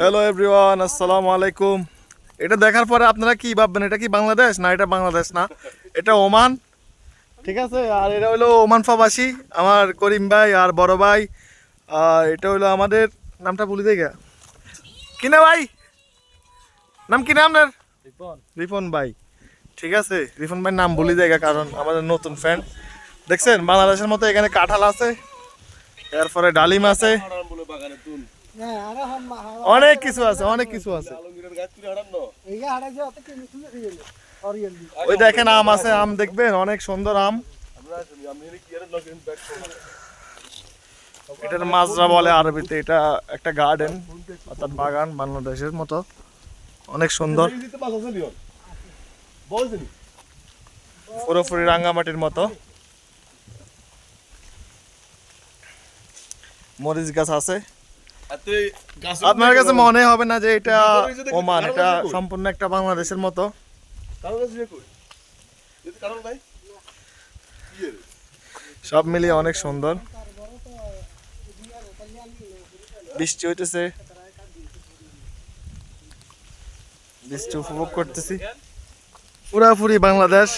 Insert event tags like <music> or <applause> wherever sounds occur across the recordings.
Hello everyone আসসালামু আলাইকুম। এটা দেখার পরে আপনারা কি ভাববেন? এটা কি বাংলাদেশ? না এটা বাংলাদেশ না। এটা ওমান। ঠিক আছে? আর এটা হলো ওমান প্রবাসী আমার করিম ভাই আর বড় ভাই। আর এটা হলো আমাদের নামটা বলে দেয় কি না ভাই? নাম কি নাম আপনার? রিপন। ভাই। ঠিক আছে? রিপন ভাই নাম বলে দেয় কারণ আমাদের নতুন ফ্রেন্ড দেখছেন? বাংলাদেশের মতো এখানে কাঁঠাল আছে এরপরে ডালিম আছে। অনেক কিছু আছে অনেক কিছু আছে। ওই দেখেন আম আছে আম দেখবেন অনেক সুন্দর আম। এটার মাজরা বলে আরবিতে এটা একটা গার্ডেন অর্থাৎ বাগান বাংলাদেশের মতো। অনেক সুন্দর। পুরোপুরি রাঙ্গামাটির মতো। মরিচ গাছ আছে। আপনার কাছে মনে হবে না যে এটা ওমান এটা সম্পূর্ণ একটা বাংলাদেশের মতো। সব মিলিয়ে অনেক সুন্দর। বৃষ্টি হইতেছে। বৃষ্টি উপভোগ করতেছি। পুরাপুরি বাংলাদেশ।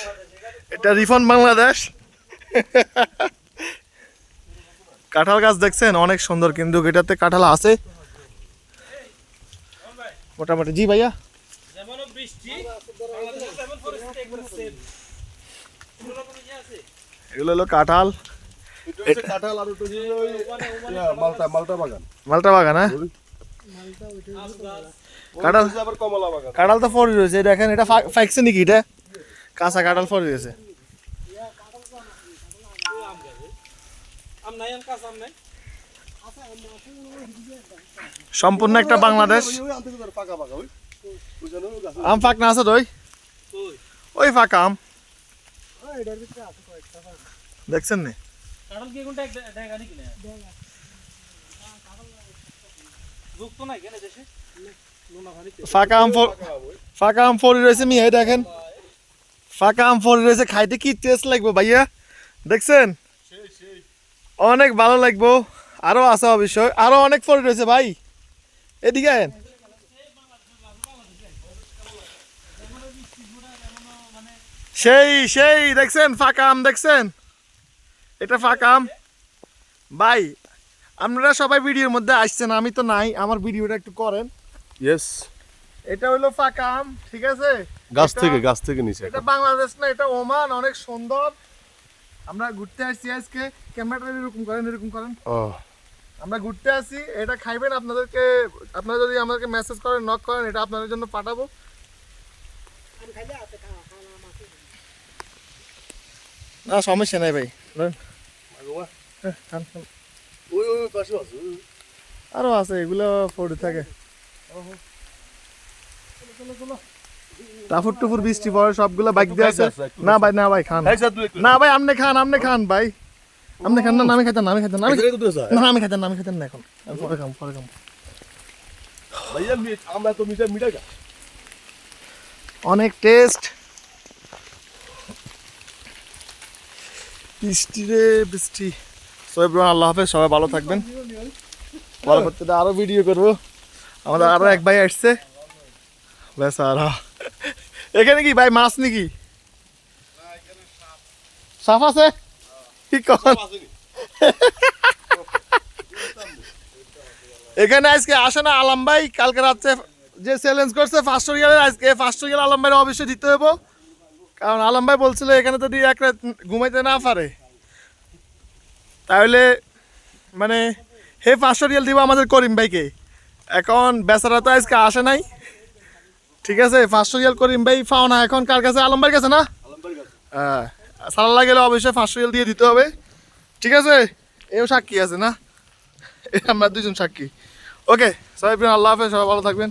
এটা রিফন বাংলাদেশ। <laughs> কাঁঠাল গাছ দেখছেন? অনেক সুন্দর কিন্তু এটাতে কাঁঠাল আছে। মোটামুটি। জি ভাইয়া। ইয়ে এগুলো হলো কাঁঠাল। মালটা বাগান। মালটা বাগান হ্যাঁ? কাঁঠাল তো ফরি রয়েছে দেখেন এটা ফা- ফাইকছে নাকি এটা কাঁচা কাঁঠাল ফরি রয়েছে ওই আম গাছে আম নাই আম কাঁচা আম নাই সম্পূর্ণ একটা বাংলাদেশ। আম ফাঁক না আছে তো ওই? ফাঁকা আম। দেখছেন নি? কাঁঠাল কি কোনটা দেখা নাকি না যুক্ত নাই কেন দেশে? ফাঁকা আম ফাঁকা আম ফরি রয়েছে মি দেখেন। ফাঁকা আম ফরি রয়েছে খাইতে কি টেস্ট লাগবে ভাইয়া? দেখছেন? অনেক ভালো লাগবো। আরও আছে অবশ্যই। আরও অনেক ফরি রয়েছে ভাই। এদিকে আয়েন। সেই সেই দেখছেন? ফাঁকা আম দেখছেন? এটা ফাঁকা আম। ভাই আপনারা সবাই ভিডিওর মধ্যে আসছেন আমি তো নাই আমার ভিডিওটা একটু করেন। ইয়েস এটা হলো ফাঁকা আম ঠিক আছে? গাছ থেকে গাছ থেকে নিচে এটা বাংলাদেশ না এটা ওমান অনেক সুন্দর। আমরা ঘুরতে আসছি আজকে। ক্যামেরাটা এরকম করেন এরকম করেন। ও। আমরা ঘুরতে আসি এটা খাইবেন আপনাদেরকে আপনারা যদি আমাদেরকে মেসেজ করেন নক করেন এটা আপনাদের জন্য পাঠাবো। না সমস্যা নাই ভাই। হ্যাঁ। আরও আছে এগুলো পড়ে থাকে। টাফুর টুফুর বৃষ্টি পড়ে সবগুলো বাইক দিয়ে আছে। না ভাই না ভাই খান। না ভাই খান খান ভাই। খান না আমি না আমি না আমি না আমি না আমি খাইতেন না এখন। পরে খাম পরে খাম আমরা তো মিঠাই মিঠাই অনেক টেস্ট। বৃষ্টি রে বৃষ্টি। সো এভরিওয়ান আল্লাহ হাফেজ সবাই ভালো থাকবেন। পরবর্তীতে আরও ভিডিও করব। আমাদের আরও এক ভাই আসছে। ব্যাস আর এখানে কি ভাই মাছ নাকি? সাফ আছে? কি কন এখানে আজকে আসে না আলম ভাই, কালকে রাত্রে যে চ্যালেঞ্জ করছে ফার্স্ট রিয়ালের আজকে ফার্স্ট রিয়াল আলম ভাইয়ের অবশ্যই দিতে হব কারণ আলম ভাই বলছিল এখানে যদি এক রাত ঘুমাইতে না পারে। তাহলে মানে হে পাঁচশো রিয়াল দিব আমাদের করিম ভাইকে। এখন বেচারা তো আজকে আসে নাই। ঠিক আছে পাঁচশো রিয়াল করিম। ভাই পাও না এখন কার কাছে? আলম ভাইয়ের কাছে না? হ্যাঁ সালাল্লা গেলে অবশ্যই পাঁচশো রিয়াল দিয়ে দিতে হবে। ঠিক আছে এও সাক্ষী আছে না? আমরা দুজন সাক্ষী। ওকে সবাই আল্লাহ হাফেজ সবাই ভালো থাকবেন।